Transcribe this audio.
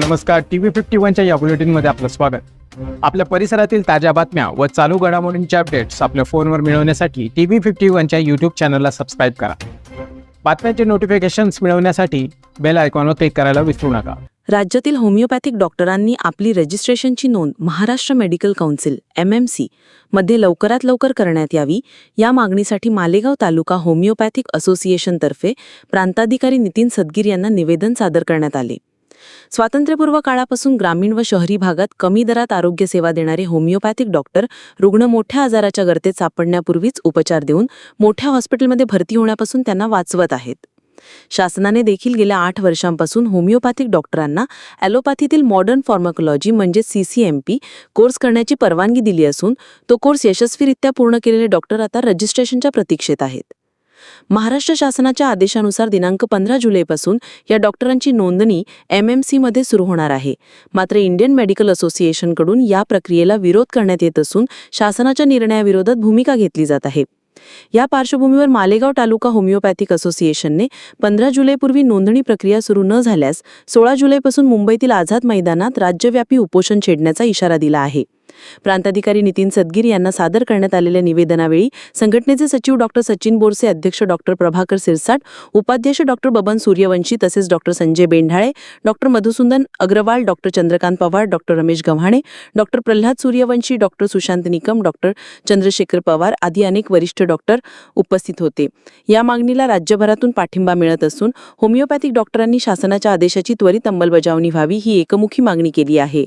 नमस्कार T V fifty वनच्या या बुलेटिनमध्ये आपलं स्वागत. आपल्या परिसरातील ताज्या बातम्या व चालू घडामोडींचे अपडेट्स आपल्या फोनवर मिळवण्यासाठी टी व्ही फिफ्टी वनच्या यूट्यूब चॅनलला सबस्क्राईब करा. बातम्यांचे नोटिफिकेशन्स मिळवण्यासाठी बेल आयकॉनवर क्लिक करायला विसरू नका. राज्यातील होमिओपॅथिक डॉक्टरांनी आपली रजिस्ट्रेशनची नोंद Maharashtra medical council M M C मध्ये लवकरात लवकर करण्यात यावी. या मागणीसाठी मालेगाव तालुका होमिओपॅथिक असोसिएशनतर्फे प्रांताधिकारी नितीन सदगीर यांना निवेदन सादर करण्यात आले. स्वातंत्र्यपूर्व काळापासून ग्रामीण व शहरी भागात कमी दरात आरोग्य सेवा देणारे होमिओपॅथिक डॉक्टर रुग्ण मोठ्या आजाराच्या गर्तेत सापडण्यापूर्वीच उपचार देऊन मोठ्या हॉस्पिटलमध्ये भरती होण्यापासून त्यांना वाचवत आहेत. शासनाने देखील गेल्या आठ वर्षांपासून होमिओपॅथिक डॉक्टरांना ॲलोपॅथीतील मॉडर्न फॉर्मॅकॉलॉजी म्हणजे सीसीएमपी कोर्स करण्याची परवानगी दिली असून तो कोर्स यशस्वीरित्या पूर्ण केलेले डॉक्टर आता रजिस्ट्रेशनच्या प्रतीक्षेत आहेत. महाराष्ट्र शासनाच्या आदेशानुसार दिनांक पंधरा जुलैपासून या डॉक्टरांची नोंदणी एम एम सीमध्ये सुरू होणार आहे. मात्र इंडियन मेडिकल असोसिएशनकडून या प्रक्रियेला विरोध करण्यात येत असून शासनाच्या निर्णयाविरोधात भूमिका घेतली जात आहे. या पार्श्वभूमीवर मालेगाव तालुका होमिओपॅथिक असोसिएशनने पंधरा जुलैपूर्वी नोंदणी प्रक्रिया सुरू न झाल्यास सोळा जुलैपासून मुंबईतील आझाद मैदानात राज्यव्यापी उपोषण छेडण्याचा इशारा दिला आहे. प्रांताधिकारी नितीन सदगीर यांना सादर करण्यात आलेल्या निवेदनावेळी संघटनेचे सचिव डॉक्टर सचिन बोरसे अध्यक्ष डॉक्टर प्रभाकर सिरसाट उपाध्यक्ष डॉक्टर बबन सूर्यवंशी तसेच doctor Sanjay Bendhale doctor Madhusudan Agarwal doctor Chandrakant Pawar doctor Ramesh Gavhane doctor Pralhad Suryavanshi doctor Sushant Nikam doctor Chandrashekhar Pawar आदी अनेक वरिष्ठ डॉक्टर उपस्थित होते. या मागणीला राज्यभरातून पाठिंबा मिळत असून होमिओपॅथिक डॉक्टरांनी शासनाच्या आदेशाची त्वरित अंमलबजावणी व्हावी ही एकमुखी मागणी केली आहे.